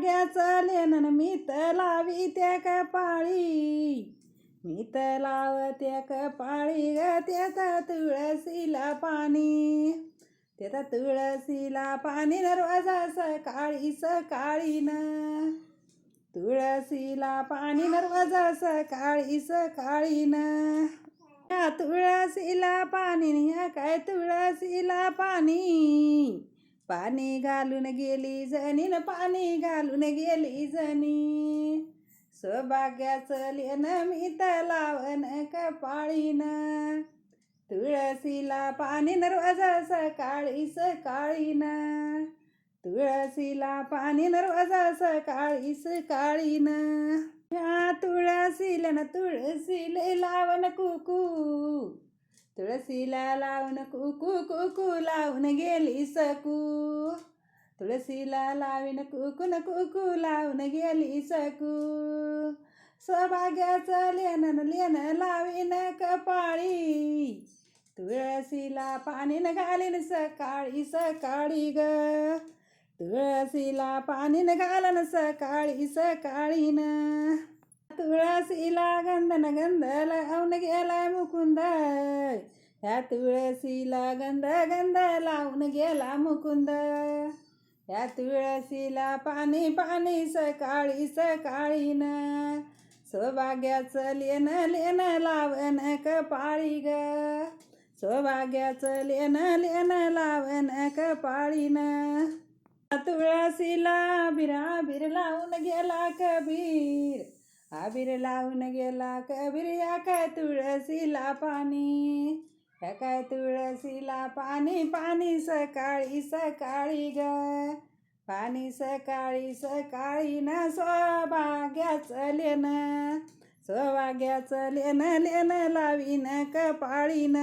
सौभाग्याचं Lennon मी लावी त्या कपाळी. मी तर लावत्या कपाळी ग त्याचा तुळशीला पाणी. त्याचा तुळशीला पाणी नरवाजा सकाळी सकाळी न. तुळशीला पाणी नरवाजा सकाळी सकाळी न. तुळशीला पाणी ह्या काय तुळशीला पाणी? पाणी घालून गेली जणी न पाणी घालून गेली जणी सौभाग्याचं लेन मी लावन कपाळीन. तुळशीला पाणी न रोज सकाळी सकाळीन. तुळशीला पाणी न रोज सकाळी सकाळीन. या तुळशीला न तुळशीले लावन कुकू. तुळशीला लावून कुकू कुकू लावून गेली सकू. तुळशीला लावीन कुकून कुकू लावून गेली सकू. सौभाग्याचं लेणं लेणं लावीन कपाळी. तुळशीला पाणीन घालीन सकाळी सकाळी ग. तुळशीला पाणीन घालन सकाळी सकाळीन. तुळशीला गंधन गंध लावून गेलाय मुकुंद. ह्या तुळशीला गंध गंध लावून गेला मुकुंद. ह्या तुळशीला पाणी पाणी सकाळी सकाळीन. सौभाग्याचं लेन लेन लावन कपाळी ग. सौभाग्याचं लेन लेन लावण कपाळीन. तुळशीला बिरा बिर लावून गेला कबीर. आबीर लावून गेला कबीर या काय तुळशीला पाणी. काय तुळशीला पाणी पाणी सकाळी सकाळी ग. पाणी सकाळी सकाळी न सौभाग्याचं लेन सौभाग्याचं लेन लेन लावीन कपाळीन.